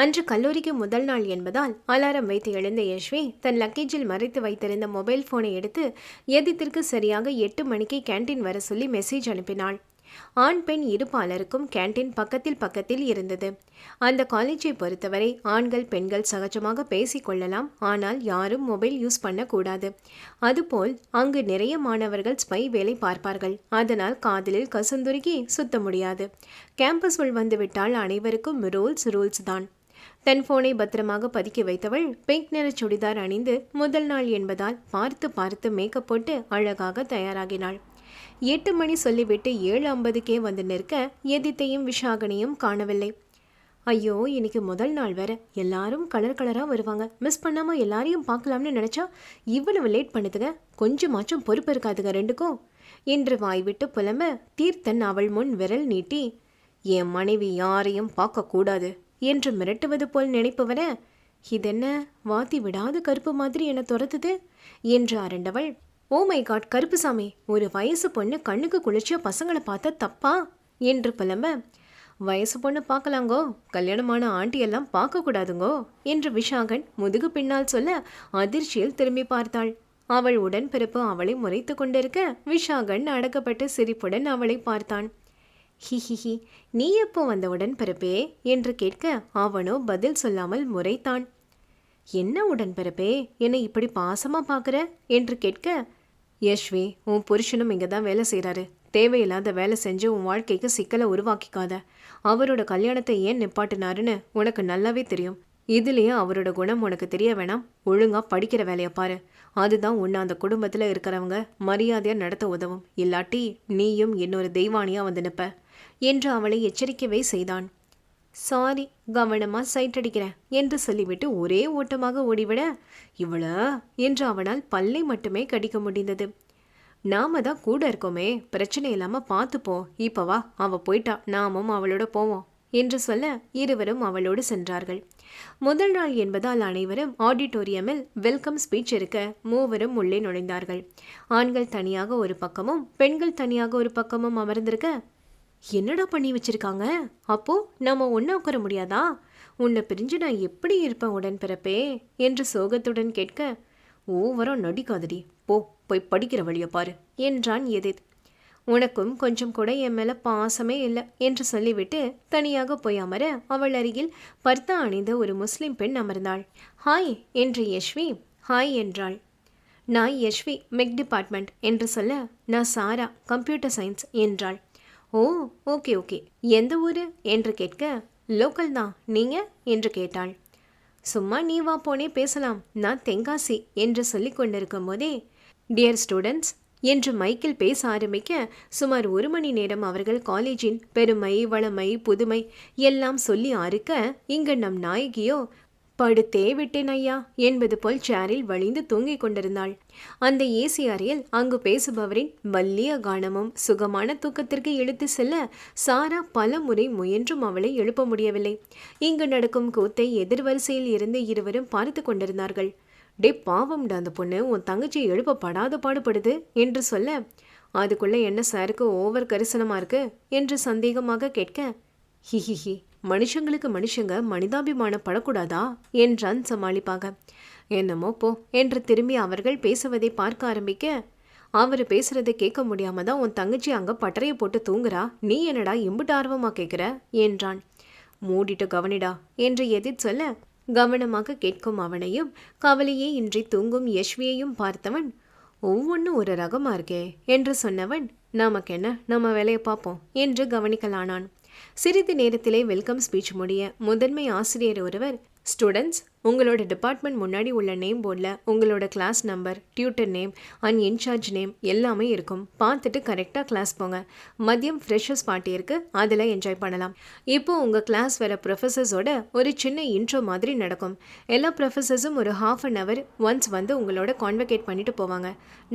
அன்று கல்லூரிக்கு முதல் நாள் என்பதால் அலாரம் வைத்து எழுந்த யஷ்வி தன் லக்கேஜில் மறைத்து வைத்திருந்த மொபைல் போனை எடுத்து எதிர்த்திற்கு சரியாக எட்டு மணிக்கு கேண்டீன் வர சொல்லி மெசேஜ் அனுப்பினாள். ஆண் பெண் இருப்பாளருக்கும் கேண்டீன் பக்கத்தில் பக்கத்தில் இருந்தது. அந்த காலேஜை பொறுத்தவரை ஆண்கள் பெண்கள் சகஜமாக பேசிக்கொள்ளலாம் ஆனால் யாரும் மொபைல் யூஸ் பண்ணக்கூடாது. அதுபோல் அங்கு நிறைய மாணவர்கள் ஸ்பை வேலை பார்ப்பார்கள். அதனால் காதலில் கசுந்துருக்கி சுத்த முடியாது. கேம்பஸ் உள் வந்துவிட்டால் அனைவருக்கும் ரூல்ஸ் ரூல்ஸ் தான். தன் போனை பத்திரமாக பதுக்கி வைத்தவள் பிங்க் நிற சுடிதார் அணிந்து முதல் நாள் என்பதால் பார்த்து பார்த்து மேக்கப் போட்டு அழகாக தயாராகினாள். எட்டு மணி சொல்லிவிட்டு ஏழு ஐம்பதுக்கே வந்து நிற்க எதித்தையும் விஷாகனையும் காணவில்லை. ஐயோ இன்னைக்கு முதல் நாள் வேற. எல்லாரும் கலர் கலராக வருவாங்க. மிஸ் பண்ணாமல் எல்லாரையும் பார்க்கலாம்னு நினச்சா இவ்வளவு லேட் பண்ணுதுங்க. கொஞ்சமாச்சும் பொறுப்பு இருக்காதுங்க ரெண்டுக்கும். என்று வாய்விட்டு புலம்ப தீர்த்தன் அவள் முன் விரல் நீட்டி என் மனைவி யாரையும் பார்க்கக்கூடாது. என்று மிரட்டுவது போல் நினைப்பவன இதென்ன வாத்தி விடாத கருப்பு மாதிரி என துரத்துது? என்று அரண்டவள் ஓ மை காட் கருப்புசாமி ஒரு வயசு பொண்ணு கண்ணுக்கு குளிர்ச்சியா பசங்களை பார்த்தா தப்பா? என்று புலம்ப. வயசு பொண்ணு பார்க்கலாங்கோ கல்யாணமான ஆண்டி எல்லாம் பார்க்கக்கூடாதுங்கோ என்று விஷாகன் முதுகு பின்னால் சொல்ல அதிர்ச்சியில் திரும்பி பார்த்தாள். அவள் உடன்பிறப்பு அவளை முறைத்து கொண்டிருக்க விஷாகன் அடக்கப்பட்ட சிரிப்புடன் அவளை பார்த்தான். ஹிஹிஹி நீ எப்போ வந்த உடன்பிறப்பே என்று கேட்க அவனோ பதில் சொல்லாமல் முறைத்தான். என்ன உடன்பிறப்பே என்னை இப்படி பாசமாக பார்க்குற என்று கேட்க யஷ்வி உன் புருஷனும் இங்கே தான் வேலை செய்கிறாரு தேவையில்லாத வேலை செஞ்சு உன் வாழ்க்கைக்கு சிக்கலை உருவாக்கிக்காத. அவரோட கல்யாணத்தை ஏன் நிப்பாட்டினாருன்னு உனக்கு நல்லாவே தெரியும். இதுலேயே அவரோட குணம் உனக்கு தெரிய வேணாம். ஒழுங்காக படிக்கிற வேலையை பாரு. அதுதான் உன்னை அந்த குடும்பத்தில் இருக்கிறவங்க மரியாதையாக நடத்த உதவும். இல்லாட்டி நீயும் இன்னொரு தெய்வானியாக வந்து நிற்ப என்று அவளை எச்சரிக்கவே செய்தான். சாரி கவனமாக சைட் அடிக்கிறேன் என்று சொல்லிவிட்டு ஒரே ஓட்டமாக ஓடிவிட இவ்வளோ என்று அவனால் பல்லை மட்டுமே கடிக்க முடிந்தது. நாம தான் கூட இருக்கோமே பிரச்சனை இல்லாமல் பார்த்துப்போம் இப்போ வா அவள் போயிட்டா நாமும் அவளோட போவோம் என்று சொல்ல இருவரும் அவளோடு சென்றார்கள். முதல் நாள் என்பதால் அனைவரும் ஆடிட்டோரியமில் வெல்கம் ஸ்பீச் இருக்க மூவரும் உள்ளே நுழைந்தார்கள். ஆண்கள் தனியாக ஒரு பக்கமும் பெண்கள் தனியாக ஒரு பக்கமும் அமர்ந்திருக்க என்னடா பண்ணி வச்சிருக்காங்க? அப்போது நம்ம ஒன்றா உட்கார முடியாதா? உன்னை பிரிஞ்சு நான் எப்படி இருப்பேன் உடன்பிறப்பே? என்று சோகத்துடன் கேட்க ஓவரம் நடிக்காதடி. போ போய் படிக்கிற வழியை பாரு என்றான் எதித் உனக்கும் கொஞ்சம் கூட என் மேலே பாசமே இல்லை என்று சொல்லிவிட்டு தனியாக போய் அமர அவள் அருகில் பர்தா அணிந்த ஒரு முஸ்லிம் பெண் அமர்ந்தாள். ஹாய் என்று யஷ்வி. ஹாய் என்றாள். நான் யஷ்வி மெக் டிபார்ட்மெண்ட் என்று சொல்ல நான் சாரா கம்ப்யூட்டர் சயின்ஸ் என்றாள். Oh okay okay. எந்த ஊர்? என்று கேட்க லோக்கல் தான். நீங்கள் என்று கேட்டாள். சும்மா நீ வா போனே பேசலாம். நான் தென்காசி என்று சொல்லிக் கொண்டிருக்கும் போதே டியர் ஸ்டூடெண்ட்ஸ் என்று மைக்கில் பேச ஆரம்பிக்க சுமார் ஒரு மணி நேரம் அவர்கள் காலேஜின் பெருமை வளமை புதுமை எல்லாம் சொல்லி ஆறுக்க இங்கு நம் நாயகியோ படுத்தே விட்டேன் ஐயா என்பது போல் சேரில் வழிந்து தூங்கிக் கொண்டிருந்தாள். அந்த ஏசி அறையில் அங்கு பேசுபவரின் வல்லிய கானமும் சுகமான தூக்கத்திற்கு இழுத்து செல்ல சாரா பல முறை முயன்றும் அவளை எழுப்ப முடியவில்லை. இங்கு நடக்கும் கூத்தை எதிர்வரிசையில் இருந்து இருவரும் பார்த்து கொண்டிருந்தார்கள். டே பாவம்டா அந்த பொண்ணு உன் தங்கச்சி எழுப்பப்படாத பாடுபடுது என்று சொல்ல அதுக்குள்ள என்ன சாருக்கு ஓவர் கரிசனமா இருக்கு? என்று சந்தேகமாக கேட்க ஹிஹிஹி மனுஷங்களுக்கு மனுஷங்க மனிதாபிமானம் படக்கூடாதா? என்றான் சமாளிப்பாக. என்னமோ போ என்று திரும்பி அவர்கள் பேசுவதை பார்க்க ஆரம்பிக்க. அவர் பேசுறதை கேட்க முடியாம தான் உன் தங்கச்சி அங்க பட்டறையை போட்டு தூங்குறா? நீ என்னடா இம்புட்டு ஆர்வமா கேட்குற என்றான். மூடிட்டு கவனிடா என்று எதிர் சொல்ல கவனமாக கேட்கும் அவனையும் கவலையே இன்றி தூங்கும் யஷ்வியையும் பார்த்தவன் ஒவ்வொன்றும் ஒரு ரகமா இருக்கே என்று சொன்னவன் நமக்கென்ன? நம்ம வேலையை பார்ப்போம் என்று கவனிக்கலானான். சிறிது நேரத்திலே வெல்கம் ஸ்பீச் முடிய முதன்மை ஆசிரியர் ஒருவர் ஸ்டூடெண்ட்ஸ் உங்களோட டிபார்ட்மெண்ட் முன்னாடி உள்ள நேம் போர்டில் உங்களோட class number tutor name and incharge name எல்லாமே இருக்கும். பார்த்துட்டு கரெக்டாக கிளாஸ் போங்க. மதியம் ஃப்ரெஷர்ஸ் பார்ட்டி இருக்குது அதில் என்ஜாய் பண்ணலாம். இப்போது உங்கள் கிளாஸ் வர ப்ரொஃபஸர்ஸோட ஒரு சின்ன இன்ட்ரோ மாதிரி நடக்கும். எல்லா ப்ரொஃபஸர்ஸும் ஒரு ஹாஃப் அன் ஹவர் ஒன்ஸ் வந்து உங்களோட கான்வெகேட் பண்ணிட்டு போவாங்க.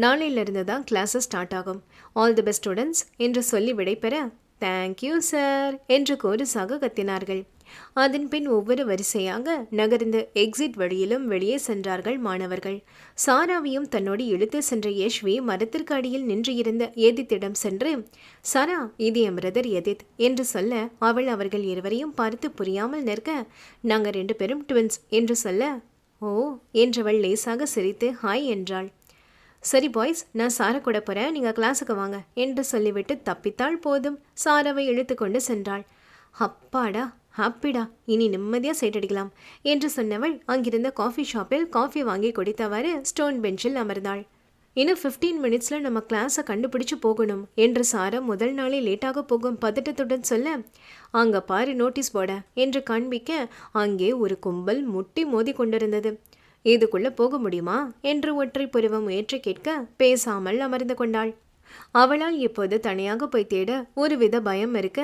நாளையிலிருந்து தான் கிளாஸஸ் ஸ்டார்ட் ஆகும். ஆல் தி பெஸ்ட் ஸ்டூடெண்ட்ஸ் என்று சொல்லி விடைபெற தேங்க்யூ சார் என்று கோரஸாக கத்தினார்கள். அதன் பின் ஒவ்வொரு வரிசையாக நகர்ந்து எக்ஸிட் வழியிலும் வெளியே சென்றார்கள் மாணவர்கள். சாராவையும் தன்னோடு இழுத்து சென்ற யஷ்வி மரத்திற்கு அடியில் நின்று இருந்த எதித்திடம் சென்று சாரா இது என் பிரதர் எதித் என்று சொல்ல அவள் அவர்கள் இருவரையும் பார்த்து புரியாமல் நிற்க நாங்கள் ரெண்டு பேரும் ட்வின்ஸ் என்று சொல்ல ஓ என்றவள் லேசாக சிரித்து ஹாய் என்றாள். சரி பாய்ஸ் நான் சாரை கூட போகிறேன் நீங்கள் கிளாஸுக்கு வாங்க. என்று சொல்லிவிட்டு தப்பித்தாள் போதும். சாராவை இழுத்து கொண்டு சென்றாள். அப்பாடா ஹாப்பிடா இனி நிம்மதியாக சைட் அடிக்கலாம். என்று சொன்னவள் அங்கிருந்த காஃபி ஷாப்பில் காஃபி வாங்கி குடித்தவாறு ஸ்டோன் பெஞ்சில் அமர்ந்தாள். இன்னும் ஃபிஃப்டீன் மினிட்ஸில் நம்ம கிளாஸை கண்டுபிடிச்சு போகணும். என்று சாரா முதல் நாளே லேட்டாக போகும் பதட்டத்துடன் சொல்ல அங்கே பாரு நோட்டீஸ் போட என்று காண்பிக்க அங்கே ஒரு கும்பல் முட்டி மோதி கொண்டிருந்தது. இதுக்குள்ள போக முடியுமா? என்று ஒற்றை புருவம் முயற்சி கேட்க பேசாமல் அமர்ந்து கொண்டாள். அவளால் இப்போது தனியாக போய் தேட ஒருவித பயம் இருக்க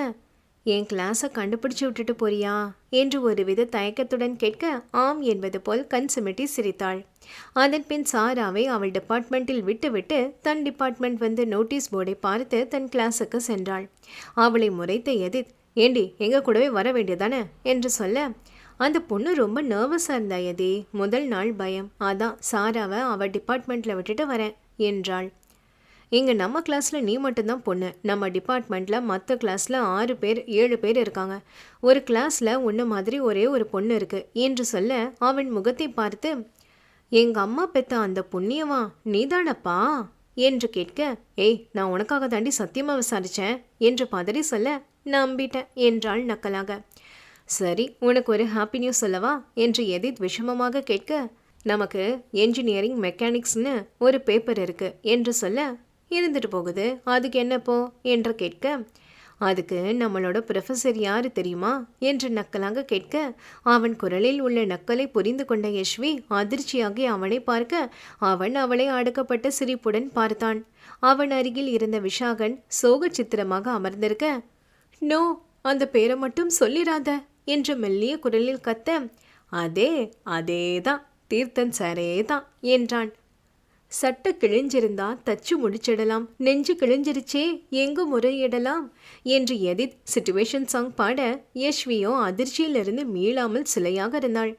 என் கிளாஸை கண்டுபிடிச்சு விட்டுட்டு போறியா? என்று ஒருவித தயக்கத்துடன் கேட்க ஆம் என்பது போல் கண் சிமிட்டி சிரித்தாள். அதன் பின் சாராவை அவள் டிபார்ட்மெண்ட்டில் விட்டுவிட்டு தன் டிபார்ட்மெண்ட் வந்து நோட்டீஸ் போர்டை பார்த்து தன் கிளாஸுக்கு சென்றாள். அவளை முறைத்த எதிர் ஏண்டி எங்க கூடவே வர வேண்டியதானே என்று சொல்ல அந்த பொண்ணு ரொம்ப நர்வஸாக இருந்தா எதே? முதல் நாள் பயம். அதான் சாராவை அவள் டிபார்ட்மெண்ட்டில் விட்டுட்டு வரேன் என்றாள். இங்கே நம்ம கிளாஸில் நீ மட்டும்தான் பொண்ணு. நம்ம டிபார்ட்மெண்ட்டில் மற்ற கிளாஸில் ஆறு பேர் ஏழு பேர் இருக்காங்க. ஒரு கிளாஸில் ஒன்று மாதிரி ஒரே ஒரு பொண்ணு இருக்குது என்று சொல்ல அவன் முகத்தை பார்த்து எங்கள் அம்மா பெத்த அந்த புண்ணியவா நீதானப்பா? என்று கேட்க ஏய் நான் உனக்காக தாண்டி சத்தியமாக விசாரித்தேன் என்று பதறி சொல்ல நம்பிட்டேன் என்றாள் நக்கலாக. சரி உனக்கு ஒரு ஹாப்பி நியூஸ் சொல்லவா? என்று எதித் விஷமமாக கேட்க நமக்கு என்ஜினியரிங் மெக்கானிக்ஸ்னு ஒரு பேப்பர் இருக்கு என்று சொல்ல இருந்துட்டு போகுது. அதுக்கு என்னப்போ என்று கேட்க அதுக்கு நம்மளோட ப்ரொஃபஸர் யாரு தெரியுமா? என்று நக்கலாக கேட்க அவன் குரலில் உள்ள நக்கலை புரிந்து கொண்ட யஷ்வி அதிர்ச்சியாகி அவனை பார்க்க அவன் அவளை அடக்கப்பட்ட சிரிப்புடன் பார்த்தான். அவன் அருகில் இருந்த விஷாகன் சோக சித்திரமாக அமர்ந்திருக்க நோ அந்த பேரை மட்டும் சொல்லிராத. என்று மெல்லிய குரலில் கத்த அதே அதேதான் தீர்த்தன் சரே தான் என்றான். சட்டை கிழிஞ்சிருந்தா தச்சு முடிச்சிடலாம் நெஞ்சு கிழிஞ்சிருச்சே எங்கு முறையிடலாம் என்று எதித் சிச்சுவேஷன் சாங் பாட யஷ்வியோ அதிர்ச்சியிலிருந்து மீளாமல் சிலையாக இருந்தாள்.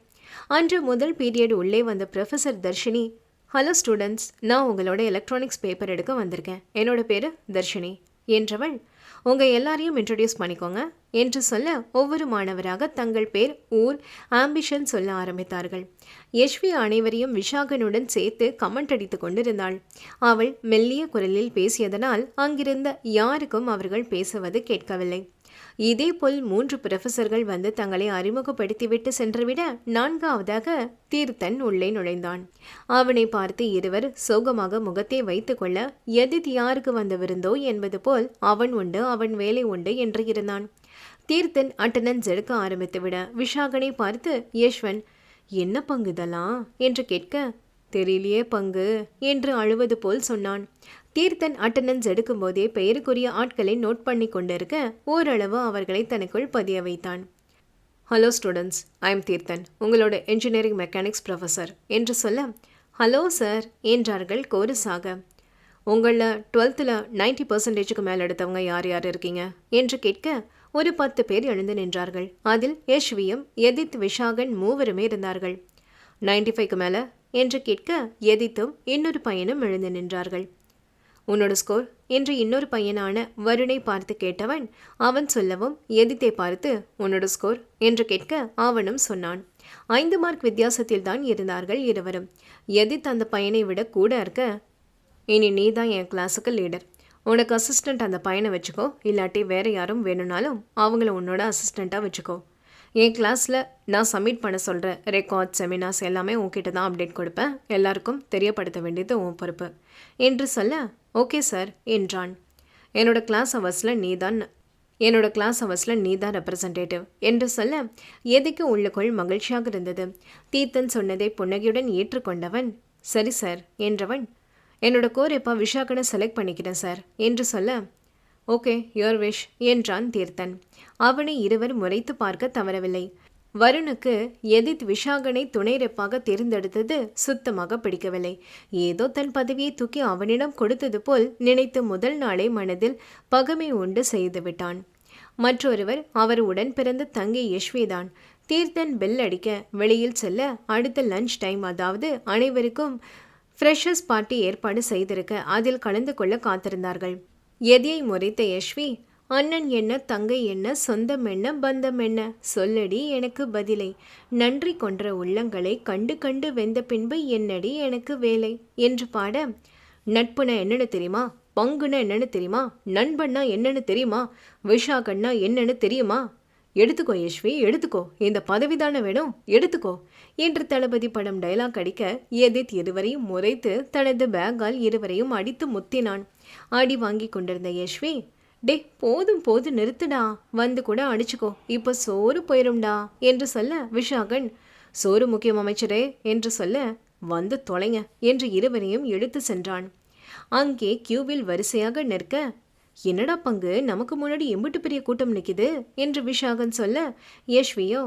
அன்று முதல் பீரியட் உள்ளே வந்த ப்ரொஃபஸர் தர்ஷினி ஹலோ ஸ்டூடெண்ட்ஸ் நான் உங்களோட எலக்ட்ரானிக்ஸ் பேப்பர் எடுக்க வந்திருக்கேன். என்னோட பேர் தர்ஷினி என்றவள் உங்கள் எல்லாரையும் இன்ட்ரடியூஸ் பண்ணிக்கோங்க. என்று சொல்ல ஒவ்வொரு மாணவராக தங்கள் பேர் ஊர் ஆம்பிஷன் சொல்ல ஆரம்பித்தார்கள். யஷ்வி அனைவரையும் விஷாகனுடன் சேர்த்து கமெண்ட் அடித்து கொண்டிருந்தாள். அவள் மெல்லிய குரலில் பேசியதனால் அங்கிருந்த யாருக்கும் அவர்கள் பேசுவது கேட்கவில்லை. இதேபோல் மூன்று புரொஃபசர்கள் வந்து தங்களை அறிமுகப்படுத்திவிட்டு சென்றுவிட நான்காவதாக தீர்த்தன் உள்ளே நுழைந்தான். அவனை பார்த்து இருவர் சோகமாக முகத்தை வைத்துக்கொள்ள எதித் யாருக்கு வந்த விருந்தோ? என்பது போல் அவன் உண்டு அவன் வேலை உண்டு என்று இருந்தான். தீர்த்தன் அட்டனன்ஸ் எடுக்க ஆரம்பித்துவிட விஷாகனை பார்த்து யஷ்வன் என்ன பங்கு என்று கேட்க தெரியலையே பங்கு என்று அழுவது போல் சொன்னான். தீர்த்தன் அட்டண்டன்ஸ் எடுக்கும்போதே பெயருக்குரிய ஆட்களை நோட் பண்ணி கொண்டிருக்க ஓரளவு அவர்களை தனக்குள் பதிய வைத்தான். Hello students I am Theerthan உங்களோட என்ஜினியரிங் மெக்கானிக்ஸ் ப்ரொஃபஸர் என்று சொல்ல ஹலோ சார் என்றார்கள் கோரஸாக உங்களில் டுவெல்த்தில் நைன்டி பர்சன்டேஜுக்கு மேலே எடுத்தவங்க யார் யார் இருக்கீங்க? என்று கேட்க ஒரு பத்து பேர் எழுந்து நின்றார்கள். அதில் யஷ்வியும் எதித் விஷாகன் மூவருமே இருந்தார்கள். நைன்டி ஃபைவ்க்கு மேலே? என்று கேட்க எதித்தும் இன்னொரு பையனும் எழுந்து நின்றார்கள். உன்னோட ஸ்கோர் என்று இன்னொரு பையனான வருணை பார்த்து கேட்டவன் அவன் சொல்லவும் எதித்தை பார்த்து உன்னோட ஸ்கோர் என்று கேட்க அவனும் சொன்னான். ஐந்து மார்க் வித்தியாசத்தில் தான் இருந்தார்கள் இருவரும். எதித் அந்த பையனை விட கூட இருக்க இனி நீ தான் என் கிளாஸுக்கு லீடர் உனக்கு அசிஸ்டண்ட் அந்த பையனை வச்சுக்கோ. இல்லாட்டி வேற யாரும் வேணும்னாலும் அவங்கள உன்னோட அசிஸ்டண்ட்டாக வச்சுக்கோ. என் கிளாஸில் நான் சப்மிட் பண்ண சொல்கிற ரெக்கார்ட் செமினார்ஸ் எல்லாமே உங்ககிட்ட தான் அப்டேட் கொடுப்பேன். எல்லாருக்கும் தெரியப்படுத்த வேண்டியது உன் பொறுப்பு. என்று சொல்ல ஓகே சார் என்றான். என்னோடய கிளாஸ் ஹவர்ஸில் நீ தான் என்னோட கிளாஸ் ஹவர்ஸில் நீ தான் ரெப்ரசன்டேட்டிவ் என்று சொல்ல எதுக்கு உள்ளுக்குள் மகிழ்ச்சியாக இருந்தது? தீர்த்தன் சொன்னதை புன்னகையுடன் ஏற்றுக்கொண்டவன் சரி சார் என்றவன் என்னோட கோர் இப்போ விஷாக்கனை செலக்ட் பண்ணிக்கிறேன் சார் என்று சொல்ல ஓகே யோர் விஷ் என்றான் தீர்த்தன். அவனை இருவர் முறைத்து பார்க்க தவறவில்லை. வருணுக்கு எதித் விஷாகனை துணை ரெப்பாக தேர்ந்தெடுத்தது சுத்தமாக பிடிக்கவில்லை. ஏதோ தன் பதவியை தூக்கி அவனிடம் கொடுத்தது போல் நினைத்து முதல் நாளே மனதில் பகமை உண்டு செய்துவிட்டான் மற்றொருவர் அவர் உடன் பிறந்த தங்கை யஷ்விதான். தீர்த்தன் பெல் அடிக்க வெளியில் செல்ல அடுத்த லஞ்ச் டைம் அதாவது அனைவருக்கும் ஃப்ரெஷர்ஸ் பார்ட்டி ஏற்பாடு செய்திருக்க அதில் கலந்து கொள்ள காத்திருந்தார்கள். எதியை முறைத்த யஷ்வி அண்ணன் என்ன தங்கை என்ன சொந்தம் என்ன பந்தம் என்ன? சொல்லடி எனக்கு பதிலை. நன்றி கொன்ற உள்ளங்களை கண்டு கண்டு வெந்த பின்பு என்னடி எனக்கு வேலை? என்று பாட நட்புனா என்னன்னு தெரியுமா? பங்குனா என்னன்னு தெரியுமா? நண்பன்னா என்னன்னு தெரியுமா? விஷாகன்னா என்னன்னு தெரியுமா? எடுத்துக்கோ யஷ்வி எடுத்துக்கோ. இந்த பதவி தானே வேணும் எடுத்துக்கோ. என்று தளபதி படம் டைலாக் அடிக்க எதித் இருவரையும் முறைத்து தனது பேக்கால் இருவரையும் அடித்து முத்தினான். அடி வாங்கி கொண்டிருந்த யஷ்வி டே போதும் போது நிறுத்துடா. வந்து கூட அடிச்சுக்கோ. இப்போ சோறு போயிரும்டா என்று சொல்ல விஷாகன் சோறு முக்கியம் அமைச்சரே என்று சொல்ல வந்து தொலைங்க என்று இருவரையும் இழுத்து சென்றான். அங்கே கியூவில் வரிசையாக நிற்க என்னடா பங்கு? நமக்கு முன்னாடி எம்பிட்டு பெரிய கூட்டம் நிற்கிது என்று விஷாகன் சொல்ல யஷ்வியோ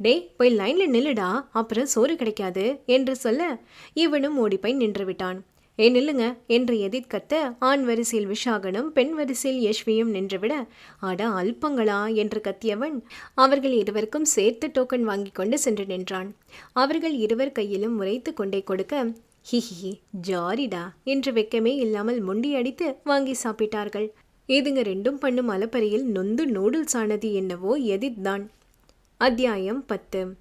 டே போய் லைன்ல நில்லுடா. அப்புறம் சோறு கிடைக்காது என்று சொல்ல இவனும் ஓடிப்போய் நின்று விட்டான் ஏ நில்லுங்க. என்று எதிர்கத்த ஆண் வரிசையில் விஷாகனும் பெண் வரிசையில் யஷ்வியும் நின்றுவிட அட அல்பங்களா? என்று கத்தியவன் அவர்கள் இருவருக்கும் சேர்த்து டோக்கன் வாங்கி கொண்டு சென்று நின்றான். அவர்கள் இருவர் கையிலும் உரைத்து கொண்டே கொடுக்க ஹிஹி ஜாரிடா? என்று வெக்கமே இல்லாமல் முண்டி அடித்து வாங்கி சாப்பிட்டார்கள். இதுங்க ரெண்டும் பண்ணும் அலப்பறையில் நொந்து நூடுல்ஸ் ஆனது என்னவோ எதித் தான். அத்தியாயம் பத்து.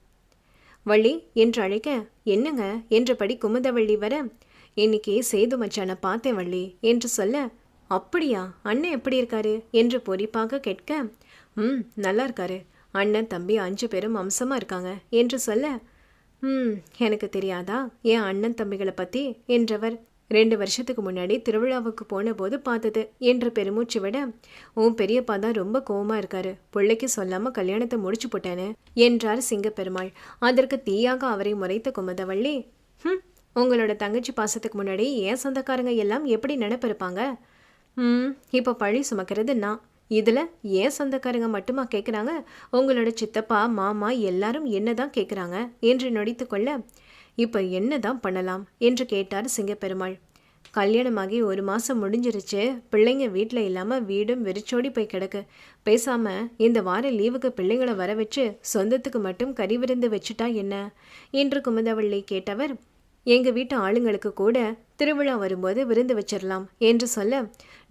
வள்ளி என்று அழைக்க என்னங்க? என்றபடி குமுதவள்ளி வர இன்னைக்கு சேது மச்சானை பார்த்தேன் வள்ளி என்று சொல்ல அப்படியா? அண்ணன் எப்படி இருக்காரு? என்று பொறிப்பாக கேட்க ம் நல்லா இருக்காரு. அண்ணன் தம்பி அஞ்சு பேரும் அம்சமாக இருக்காங்க. என்று சொல்ல ம் எனக்கு தெரியாதா? என் அண்ணன் தம்பிகளை பற்றி என்றவர் ரெண்டு வருஷத்துக்கு முன்னாடி திருவிழாவுக்கு போன போது பார்த்தது என்று பெருமூச்சு விட உன் பெரியப்பா தான் ரொம்ப கோவமா இருக்காரு. பிள்ளைக்கு சொல்லாம கல்யாணத்தை முடிச்சு போட்டேன்னு என்றார் சிங்கப்பெருமாள். அதற்கு தீயாக அவரை முறைத்த குமதவள்ளி ம் உங்களோட தங்கச்சி பாசத்துக்கு முன்னாடி ஏன் சொந்தக்காரங்க எல்லாம் எப்படி நினைப்பிருப்பாங்க? ம் இப்போ பழி சுமக்கிறது நான். இதில் ஏன் சொந்தக்காரங்க மட்டுமா கேட்குறாங்க உங்களோட சித்தப்பா மாமா எல்லாரும் என்ன தான் கேட்குறாங்க என்று நொடித்து கொள்ள இப்போ என்ன தான் பண்ணலாம்? என்று கேட்டார் சிங்கப்பெருமாள். கல்யாணமாகி ஒரு மாதம் முடிஞ்சிருச்சு. பிள்ளைங்க வீட்டில் இல்லாமல் வீடும் வெறிச்சோடி போய் கிடக்கு. பேசாமல் இந்த வார லீவுக்கு பிள்ளைங்களை வர வச்சு சொந்தத்துக்கு மட்டும் கறி விருந்து வச்சுட்டா என்ன? என்று குமுதவள்ளி கேட்டவர் எங்கள் வீட்டு ஆளுங்களுக்கு கூட திருவிழா வரும்போது விருந்து வச்சிடலாம் என்று சொல்ல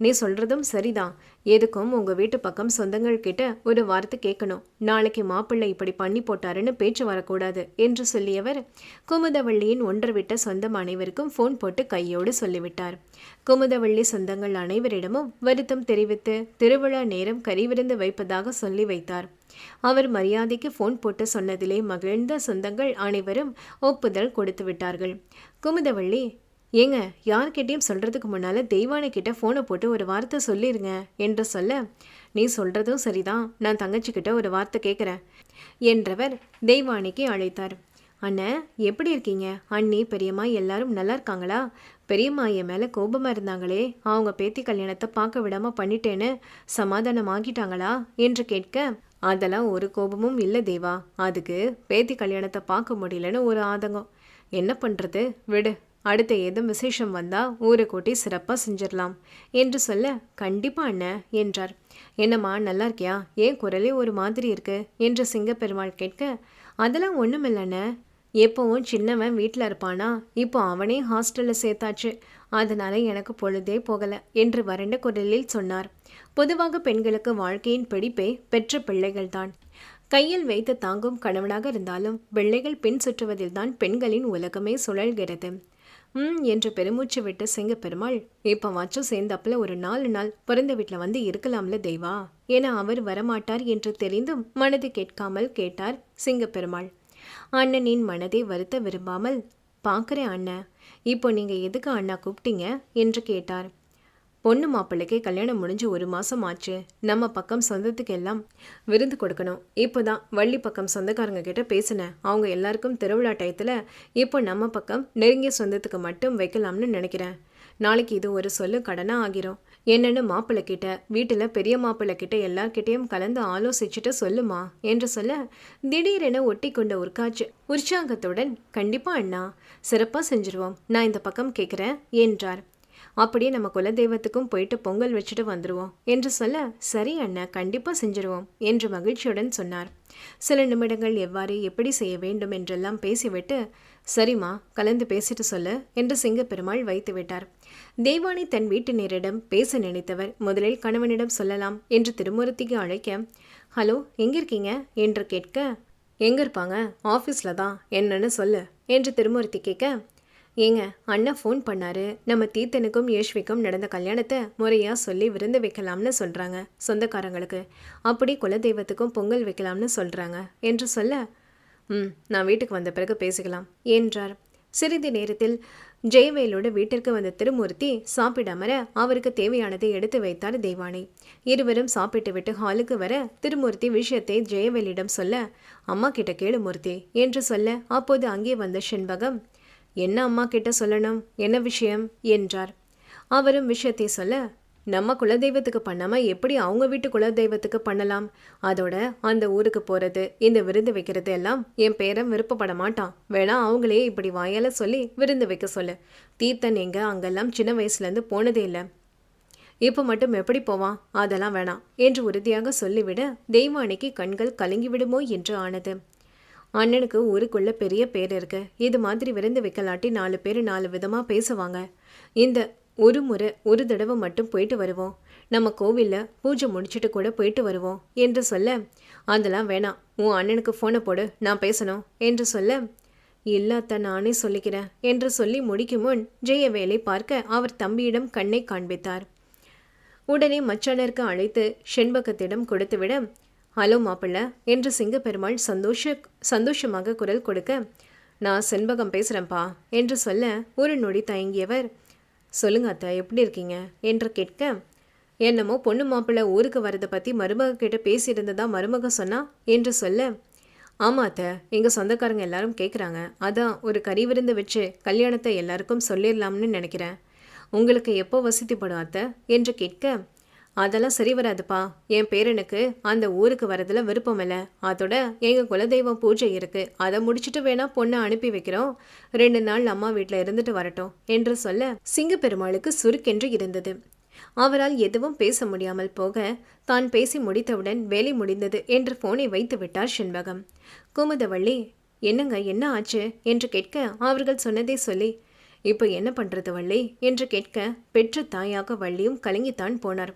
நீ சொல்கிறதும் சரிதான். எதுக்கும் உங்கள் வீட்டு பக்கம் சொந்தங்கள் கிட்ட ஒரு வார்த்தை கேட்கணும் நாளைக்கு மாப்பிள்ளை இப்படி பண்ணி போட்டாருன்னு பேச்சு வரக்கூடாது என்று சொல்லியவர் குமுதவள்ளியின் ஒன்று விட்ட சொந்தம் அனைவருக்கும் ஃபோன் போட்டு கையோடு சொல்லிவிட்டார். குமுதவள்ளி சொந்தங்கள் அனைவரிடமும் வருத்தம் தெரிவித்து திருவிழா நேரம் கறிவிருந்து வைப்பதாக சொல்லி வைத்தார். அவர் மரியாதைக்கு ஃபோன் போட்டு சொன்னதிலே மகிழ்ந்த சொந்தங்கள் அனைவரும் ஒப்புதல் கொடுத்து விட்டார்கள். குமுதவள்ளி ஏங்க யார்கிட்டையும் சொல்கிறதுக்கு முன்னால் தெய்வானை கிட்ட ஃபோனை போட்டு ஒரு வார்த்தை சொல்லிடுங்க என்று சொல்ல நீ சொல்கிறதும் சரிதான். நான் தங்கச்சிக்கிட்ட ஒரு வார்த்தை கேட்குறேன் என்றவர் தெய்வானிக்கு அழைத்தார். அண்ணன் எப்படி இருக்கீங்க? அண்ணி பெரியம்மா எல்லாரும் நல்லா இருக்காங்களா? பெரியம்மா என் மேலே கோபமாக இருந்தாங்களே. அவங்க பேத்தி கல்யாணத்தை பார்க்க விடாமல் பண்ணிட்டேன்னு சமாதானம் ஆகிட்டாங்களா? என்று கேட்க அதெல்லாம் ஒரு கோபமும் இல்லை தேவா. அதுக்கு பேத்தி கல்யாணத்தை பார்க்க முடியலன்னு ஒரு ஆதங்கம். என்ன பண்ணுறது விடு. அடுத்த ஏதும் விசேஷம் வந்தால் ஊரை கூட்டி சிறப்பாக செஞ்சிடலாம் என்று சொல்ல கண்டிப்பாக அண்ணன் என்றார். என்னம்மா நல்லா இருக்கியா? ஏன் குரலே ஒரு மாதிரி இருக்கு? என்று சிங்கப்பெருமாள் கேட்க அதெல்லாம் ஒன்றும் இல்லைண்ணே எப்போவும் சின்னவன் வீட்டில் இருப்பானா? இப்போ அவனே ஹாஸ்டலில் சேர்த்தாச்சு. அதனால எனக்கு பொழுதே போகலை என்று வறண்ட குரலில் சொன்னார். பொதுவாக பெண்களுக்கு வாழ்க்கையின் பிடிப்பே பெற்ற பிள்ளைகள்தான். கையில் வைத்து தாங்கும் கணவனாக இருந்தாலும் பிள்ளைகள் பின் சுற்றுவதில்தான் பெண்களின் உலகமே சுழல்கிறது. ம் என்று பெருமூச்சு விட்டு சிங்க பெருமாள் இப்போ வச்சும் சேர்ந்தப்பில் ஒரு நாலு நாள் பிறந்த வீட்டில் வந்து இருக்கலாம்ல தெய்வா? என அவர் வரமாட்டார் என்று தெரிந்தும் மனது கேட்காமல் கேட்டார் சிங்க பெருமாள் அண்ணனின் மனதை வருத்த விரும்பாமல் பார்க்குறேன் அண்ணன் இப்போ நீங்கள் எதுக்கு அண்ணா கூப்பிட்டீங்க? என்று கேட்டார். பொண்ணு மாப்பிள்ளைக்கே கல்யாணம் முடிஞ்சு ஒரு மாதம் ஆச்சு. நம்ம பக்கம் சொந்தத்துக்கு எல்லாம் விருந்து கொடுக்கணும். இப்போ தான் வள்ளி பக்கம் சொந்தக்காரங்க கிட்ட பேசினேன். அவங்க எல்லாருக்கும் திருவிழா டயத்தில் இப்போ நம்ம பக்கம் நெருங்கிய சொந்தத்துக்கு மட்டும் வைக்கலாம்னு நினைக்கிறேன். நாளைக்கு இது ஒரு சொல்லு கடனாக ஆகிரும். என்னென்னு மாப்பிள்ளை கிட்ட வீட்டில் பெரிய மாப்பிள்ளை கிட்ட எல்லார்கிட்டையும் கலந்து ஆலோசிச்சுட்டு சொல்லுமா என்று சொல்ல திடீரென ஒட்டி கொண்ட உற்காச்சு உற்சாகத்துடன் கண்டிப்பா அண்ணா சிறப்பாக செஞ்சிருவோம். நான் இந்த பக்கம் கேட்குறேன் என்றார். அப்படியே நம்ம குலதெய்வத்துக்கும் போயிட்டு பொங்கல் வச்சுட்டு வந்துடுவோம் என்று சொல்ல சரி அண்ணா கண்டிப்பாக செஞ்சிருவோம் என்று மகிழ்ச்சியுடன் சொன்னார். சில நிமிடங்கள் எவ்வாறு எப்படி செய்ய வேண்டும் என்றெல்லாம் பேசிவிட்டு சரிம்மா கலந்து பேசிட்டு சொல்லு என்று சிங்கப்பெருமாள் வைத்து விட்டார். தேவானி தன் வீட்டினரிடம் பேச நினைத்தவர் முதலில் கணவனிடம் சொல்லலாம் என்று திருமூர்த்திக்கு அழைக்க ஹலோ எங்கே இருக்கீங்க என்று கேட்க எங்கே இருப்பாங்க? ஆஃபீஸில் தான் என்னன்னு சொல்லு என்று திருமூர்த்தி கேட்க ஏங்க அண்ணா ஃபோன் பண்ணாரு. நம்ம தீர்த்தனுக்கும் யேஷ்விக்கும் நடந்த கல்யாணத்தை முறையாக சொல்லி விருந்து வைக்கலாம்னு சொல்கிறாங்க சொந்தக்காரங்களுக்கு. அப்படி குலதெய்வத்துக்கும் பொங்கல் வைக்கலாம்னு சொல்கிறாங்க என்று சொல்ல ம் நான் வீட்டுக்கு வந்த பிறகு பேசிக்கலாம் என்றார். சிறிது நேரத்தில் ஜெயவேலோட வீட்டிற்கு வந்த திருமூர்த்தி சாப்பிடாமற அவருக்கு தேவையானதை எடுத்து வைத்தார் தெய்வானை. இருவரும் சாப்பிட்டு விட்டு ஹாலுக்கு வர திருமூர்த்தி விஷயத்தை ஜெயவேலிடம் சொல்ல அம்மா கிட்ட கேளு மூர்த்தி என்று சொல்ல அப்போது அங்கே வந்த செண்பகம் என்ன அம்மா கிட்ட சொல்லணும்? என்ன விஷயம்? என்றார். அவரும் விஷயத்தை சொல்ல நம்ம குலதெய்வத்துக்கு பண்ணாமல் எப்படி அவங்க வீட்டு குலதெய்வத்துக்கு பண்ணலாம்? அதோட அந்த ஊருக்கு போகிறது இந்த விருந்து வைக்கிறது எல்லாம் என் பேரன் விருப்பப்பட மாட்டான். வேணா அவங்களே இப்படி வாயால் சொல்லி விருந்து வைக்க சொல்லு. தீர்த்தன் எங்க அங்கெல்லாம் சின்ன வயசுலேருந்து போனதே இல்லை. இப்போ மட்டும் எப்படி போவான் அதெல்லாம் வேணாம் என்று உறுதியாக சொல்லிவிட தெய்வானைக்கு கண்கள் கலங்கி விடுமோ என்று ஆனது. அண்ணனுக்கு ஊருக்குள்ள பெரிய பேர் இருக்கு. இது மாதிரி விருந்து வைக்கலாட்டி நாலு பேர் நாலு விதமாக பேசுவாங்க. இந்த ஒரு முறை ஒரு தடவை மட்டும் போயிட்டு வருவோம். நம்ம கோவிலில் பூஜை முடிச்சுட்டு கூட போயிட்டு வருவோம் என்று சொல்ல அதெல்லாம் வேணாம். உன் அண்ணனுக்கு ஃபோனை போடு. நான் பேசணும். என்று சொல்ல இல்லாத்த நானே சொல்லிக்கிறேன். என்று சொல்லி முடிக்கும் முன் ஜெயவேலை பார்க்க அவர் தம்பியிடம் கண்ணை காண்பித்தார். உடனே மச்சானருக்கு அழைத்து செண்பகத்திடம் கொடுத்துவிட ஹலோ மாப்பிள்ள என்று சிங்கப்பெருமாள் சந்தோஷ சந்தோஷமாக குரல் கொடுக்க நான் செண்பகம் பேசுகிறேன்ப்பா என்று சொல்ல ஒரு நொடி தயங்கியவர். சொல்லுங்க அத்தை எப்படி இருக்கீங்க? என்று கேட்க என்னமோ பொண்ணு மாப்பிள்ளை ஊருக்கு வரதை பற்றி மருமக கிட்ட பேசியிருந்ததா மருமக சொன்னா என்று சொல்ல ஆமாம் அத்தை எங்கள் சொந்தக்காரங்க எல்லாரும் கேட்குறாங்க அதான் ஒரு கறி விருந்து வச்சு கல்யாணத்தை எல்லாருக்கும் சொல்லிடலாம்னு நினைக்கிறேன். உங்களுக்கு எப்போ வசதிப்படும் அத்தை? என்று கேட்க அதெல்லாம் சரி வராதுப்பா. என் பேரனுக்கு அந்த ஊருக்கு வரதுல விருப்பம் இல்லை. அதோட எங்கள் குலதெய்வம் பூஜை இருக்கு. அதை முடிச்சுட்டு வேணா பொண்ணை அனுப்பி வைக்கிறோம். ரெண்டு நாள் அம்மா வீட்டில் இருந்துட்டு வரட்டும் என்று சொல்ல சிங்கப்பெருமாளுக்கு சுருக்கென்று இருந்தது. அவரால் எதுவும் பேச முடியாமல் போக தான் பேசி முடித்தவுடன் வேலை முடிந்தது என்று போனை வைத்து விட்டார் செண்பகம். குமுதவள்ளி என்னங்க என்ன ஆச்சு? என்று கேட்க அவர்கள் சொன்னதை சொல்லி இப்போ என்ன பண்ணுறது வள்ளி? என்று கேட்க பெற்ற தாயாக வள்ளியும் கலங்கித்தான் போனார்.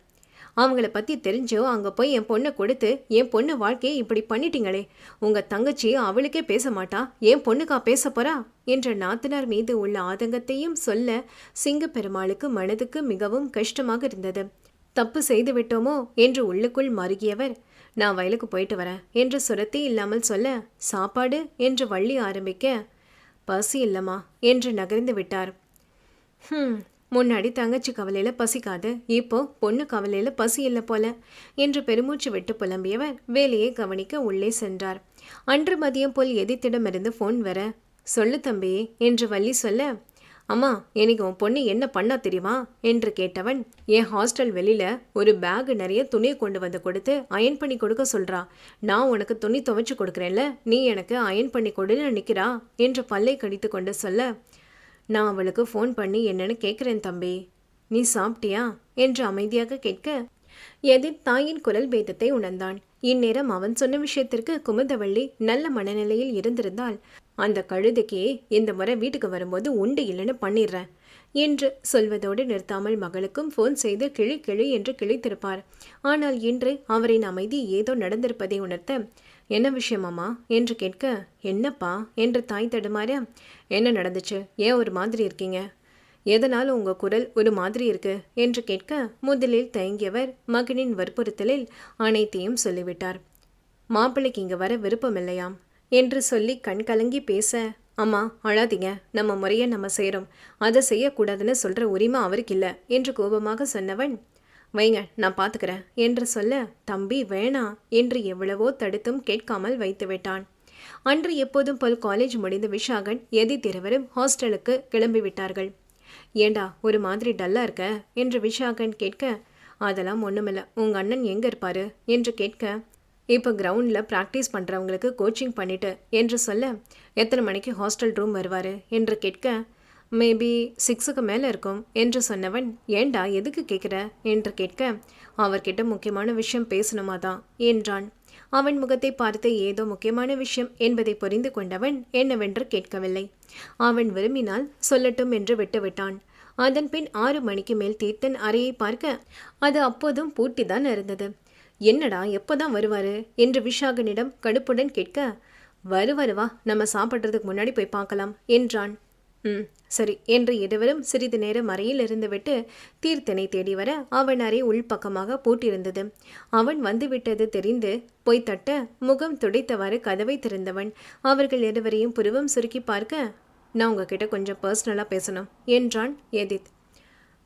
அவங்கள பற்றி தெரிஞ்சோ அங்கே போய் என் பொண்ணை கொடுத்து என் பொண்ணு வாழ்க்கையை இப்படி பண்ணிட்டீங்களே. உங்கள் தங்கச்சி அவளுக்கே பேச மாட்டா. என் பொண்ணுக்கா பேச போறா? என்ற நாத்தனார் மீது உள்ள ஆதங்கத்தையும் சொல்ல சிங்க பெருமாளுக்கு மனதுக்கு மிகவும் கஷ்டமாக இருந்தது. தப்பு செய்து விட்டோமோ? என்று உள்ளுக்குள் மருகியவர் நான் வயலுக்கு போயிட்டு வரேன் என்று சுரத்தி இல்லாமல் சொல்ல சாப்பாடு? என்று வள்ளி ஆரம்பிக்க பசி இல்லம்மா என்று நகர்ந்து விட்டார். முன்னாடி தங்கச்சி கவலையில் பசிக்காது. இப்போ பொண்ணு கவலையில் பசி இல்லை போல. என்று பெருமூச்சு விட்டு புலம்பியவர் வேலையை கவனிக்க உள்ளே சென்றார். அன்று மதியம் போல் எதிர்த்திடமிருந்து ஃபோன் வர சொல்லு தம்பி என்று வள்ளி சொல்ல அம்மா எனக்கு உன் பொண்ணு என்ன பண்ணா தெரியுமா? என்று கேட்டவன் என் ஹாஸ்டல் வெளியில ஒரு பேக் நிறைய துணியை கொண்டு வந்து கொடுத்து அயன் பண்ணி கொடுக்க சொல்றா. நான் உனக்கு துணி துவைச்சு கொடுக்குறேன்ல நீ எனக்கு அயன் பண்ணி கொடுன்னு நிற்கிறா என்று பல்லை கடித்து கொண்டு சொல்ல நான் அவளுக்கு ஃபோன் பண்ணி என்னன்னு கேட்குறேன் தம்பி. நீ சாப்பிட்டியா? என்று அமைதியாக கேட்க எதிர் தாயின் குரல் பேதத்தை உணர்ந்தான். இந்நேரம் அவன் சொன்ன விஷயத்திற்கு குமுதவள்ளி நல்ல மனநிலையில் இருந்திருந்தால் அந்த கழுதைக்கே இந்த முறை வீட்டுக்கு வரும்போது உண்டு இல்லைன்னு பண்ணிடுறேன் என்று சொல்வதோடு நிறுத்தாமல் மகளுக்கும் ஃபோன் செய்து கிளி கிளி என்று கிழித்திருப்பார். ஆனால் இன்று அவரின் அமைதி ஏதோ நடந்திருப்பதை உணர்த்த என்ன விஷயமாம்மா என்று கேட்க என்னப்பா? என்று தாய் தடுமாற என்ன நடந்துச்சு? ஏன் ஒரு மாதிரி இருக்கீங்க? எதனால் உங்கள் குரல் ஒரு மாதிரி இருக்கு? என்று கேட்க முதலில் தயங்கியவர் மகனின் வற்புறுத்தலில் அனைத்தையும் சொல்லிவிட்டார். மாப்பிள்ளைக்கு இங்கே வர விருப்பம் இல்லையாம் என்று சொல்லி கண் கலங்கி பேச அம்மா அழாதீங்க. நம்ம முறையை நம்ம செய்கிறோம் அதை செய்யக்கூடாதுன்னு சொல்கிற உரிமை அவருக்கு இல்லை என்று கோபமாக சொன்னவன் வைங்க நான் பார்த்துக்கிறேன் என்று சொல்ல தம்பி வேணாம் என்று எவ்வளவோ தடுத்தும் கேட்காமல் வைத்து விட்டான். அன்று எப்போதும் போல் காலேஜ் முடிந்த விஷாகன் எதிர் இருவரும் ஹாஸ்டலுக்கு கிளம்பி விட்டார்கள். ஏண்டா ஒரு மாதிரி டல்லா இருக்க? என்று விஷாகன் கேட்க அதெல்லாம் ஒன்றுமில்ல உங்கள் அண்ணன் எங்கே இருப்பாரு? என்று கேட்க இப்போ கிரவுண்டில் ப்ராக்டிஸ் பண்ணுறவங்களுக்கு கோச்சிங் பண்ணிட்டு என்று சொல்ல எத்தனை மணிக்கு ஹாஸ்டல் ரூம் வருவார்? என்று கேட்க மேபி சிக்ஸுக்கு மேலே இருக்கும் என்று சொன்னவன் ஏண்டா எதுக்கு கேட்குற என்று கேட்க அவர்கிட்ட முக்கியமான விஷயம் பேசணுமா தான் என்றான். அவன் முகத்தை பார்த்து ஏதோ முக்கியமான விஷயம் என்பதை புரிந்து கொண்டவன் என்னவென்று கேட்கவில்லை. அவன் விரும்பினால் சொல்லட்டும் என்று விட்டுவிட்டான். அதன் பின் ஆறு மணிக்கு மேல் தீர்த்தன் அறையை பார்க்க அது அப்போதும் பூட்டிதான் இருந்தது. என்னடா எப்போதான் வருவாரு? என்று விஷாகனிடம் கடுப்புடன் கேட்க வருவாரு வா. நம்ம சாப்பிட்றதுக்கு முன்னாடி போய் பார்க்கலாம் என்றான். ம். சரி என்று இருவரும் சிறிது நேரம் அறையில் இருந்துவிட்டு தீர்த்தனை தேடி வர அவன் அறை உள்பக்கமாக பூட்டியிருந்தது. அவன் வந்துவிட்டது தெரிந்து போய் தட்ட முகம் துடைத்தவாறு கதவை திறந்தவன். அவர்கள் இருவரையும் புருவம் சுருக்கி பார்க்க நான் உங்ககிட்ட கொஞ்சம் பர்சனலாக பேசணும் என்றான் எதித்.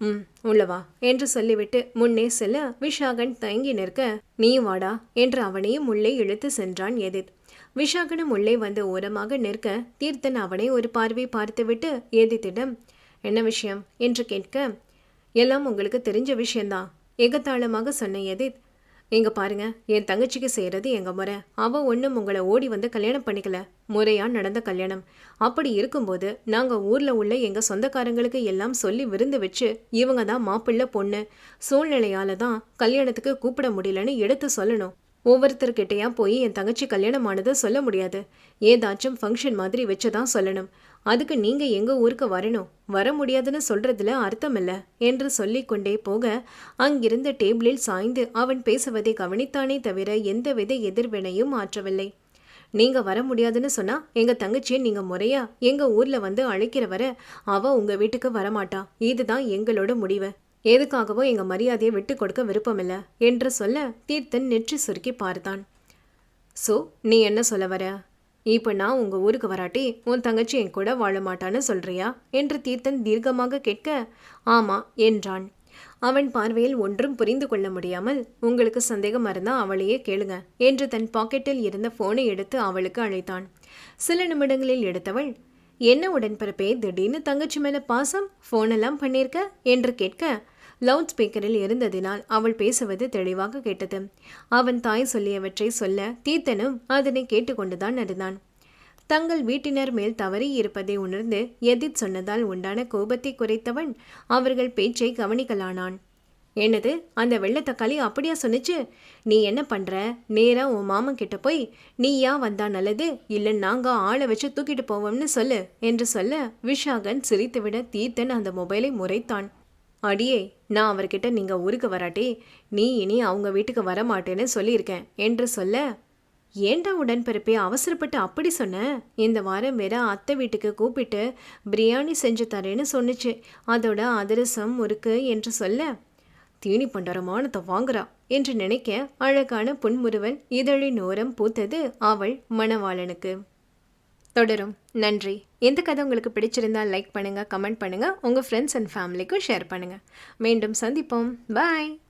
ம் உள்ளவா என்று சொல்லிவிட்டு முன்னே செல்ல விஷாகன் தயங்கி நிற்க நீ வாடா என்று அவனையும் உள்ளே இழுத்து சென்றான் எதித். விஷாகனும் உள்ளே வந்து ஓரமாக நிற்க தீர்த்தன் அவனை ஒரு பார்வை பார்த்துவிட்டு ஏதித்திடம் என்ன விஷயம்? என்று கேட்க எல்லாம் உங்களுக்கு தெரிஞ்ச விஷயந்தான் ஏகத்தாளமாக சொன்ன எதித். இங்கே பாருங்க என் தங்கச்சிக்கு செய்கிறது எங்கள் முறை. அவள் ஒன்றும் உங்களை ஓடி வந்து கல்யாணம் பண்ணிக்கல. முறையாக நடந்த கல்யாணம். அப்படி இருக்கும்போது நாங்கள் ஊரில் உள்ள எங்கள் சொந்தக்காரங்களுக்கு எல்லாம் சொல்லி விருந்து வச்சு இவங்க தான் மாப்பிள்ளை பொண்ணு. சூழ்நிலையால் தான் கல்யாணத்துக்கு கூப்பிட முடியலன்னு எடுத்து சொல்லணும். ஒவ்வொருத்தர்கிட்டயா போய் என் தங்கச்சி கல்யாணம் ஆனதை சொல்ல முடியாது. ஏதாச்சும் ஃபங்க்ஷன் மாதிரி வச்சுதான் சொல்லணும். அதுக்கு நீங்க எங்க ஊருக்கு வரணும்? வர முடியாதுன்னு சொல்றதுல அர்த்தம் இல்லை என்று சொல்லிக்கொண்டே போக அங்கிருந்த டேபிளில் சாய்ந்து அவன் பேசுவதை கவனித்தானே தவிர எந்தவித எதிர்வினையும் ஆற்றவில்லை. நீங்க வர முடியாதுன்னு சொன்னா எங்க தங்கச்சியை நீங்க முறையா எங்க ஊர்ல வந்து அழைக்கிற வர அவ உங்க வீட்டுக்கு வரமாட்டா. இதுதான் எங்களோட முடிவு. எதுக்காகவோ எங்கள் மரியாதையை விட்டு கொடுக்க விருப்பமில்லை என்று சொல்ல தீர்த்தன் நெற்றி சுருக்கி பார்த்தான். ஸோ நீ என்ன சொல்ல வர? இப்போ நான் உங்கள் ஊருக்கு வராட்டி உன் தங்கச்சி என் கூட வாழ மாட்டான்னு சொல்கிறியா என்று தீர்த்தன் தீர்க்கமாக கேட்க ஆமா என்றான். அவன் பார்வையில் ஒன்றும் புரிந்து கொள்ள முடியாமல் உங்களுக்கு சந்தேகம் இருந்தால் அவளையே கேளுங்க என்று தன் பாக்கெட்டில் இருந்த ஃபோனை எடுத்து அவளுக்கு அழைத்தான். சில நிமிடங்களில் எடுத்தவள் என்ன உடன்பிறப்பே திடீர்னு தங்கச்சி மேலே பாசம்? ஃபோனெல்லாம் பண்ணியிருக்க என்று கேட்க லவுட் ஸ்பீக்கரில் இருந்ததினால் அவள் பேசுவது தெளிவாக கேட்டது. அவன் தாய் சொல்லியவற்றை சொல்ல தீத்தனும் அதனை கேட்டுக்கொண்டுதான் இருந்தான் தங்கள் வீட்டினர் மேல் தவறி இருப்பதை உணர்ந்து எதிர் சொன்னதால் உண்டான கோபத்தை குறைத்தவன் அவர்கள் பேச்சை கவனிக்கலானான். என்னது? அந்த வெள்ளத்தக்காளி அப்படியா சொன்னிச்சு? நீ என்ன பண்ற? நேரா உன் மாமன் கிட்ட போய் நீயா வந்தா நல்லது? இல்லை நாங்க ஆளை வச்சு தூக்கிட்டு போவோம்னு சொல்லு என்று சொல்ல விஷாகன் சிரித்துவிட தீர்த்தன் அந்த மொபைலை முறைத்தான். அடியே நான் அவர்கிட்ட நீங்கள் ஊருக்கு வராட்டி நீ இனி அவங்க வீட்டுக்கு வர மாட்டேன்னு சொல்லியிருக்கேன். என்று சொல்ல ஏண்டா உடன்பிறப்பே அவசரப்பட்டு அப்படி சொன்ன? இந்த வாரம் வேற அத்தை வீட்டுக்கு கூப்பிட்டு பிரியாணி செஞ்சு தரேன்னு சொன்னிச்சு. அதோட அதிரசம் முறுக்கு என்று சொல்ல தீனி பண்டாரமானத்தை வாங்குறா என்று நினைக்க அழகான புன்முருவன் இதழின் ஓரம் பூத்தது அவள் மணவாளனுக்கு. தொடரும். நன்றி. எந்த கதை உங்களுக்கு பிடிச்சிருந்தா லைக் பண்ணுங்கள் கமெண்ட் பண்ணுங்கள் உங்கள் ஃப்ரெண்ட்ஸ் அண்ட் ஃபேமிலிக்கும் ஷேர் பண்ணுங்கள் மீண்டும் சந்திப்போம். பாய்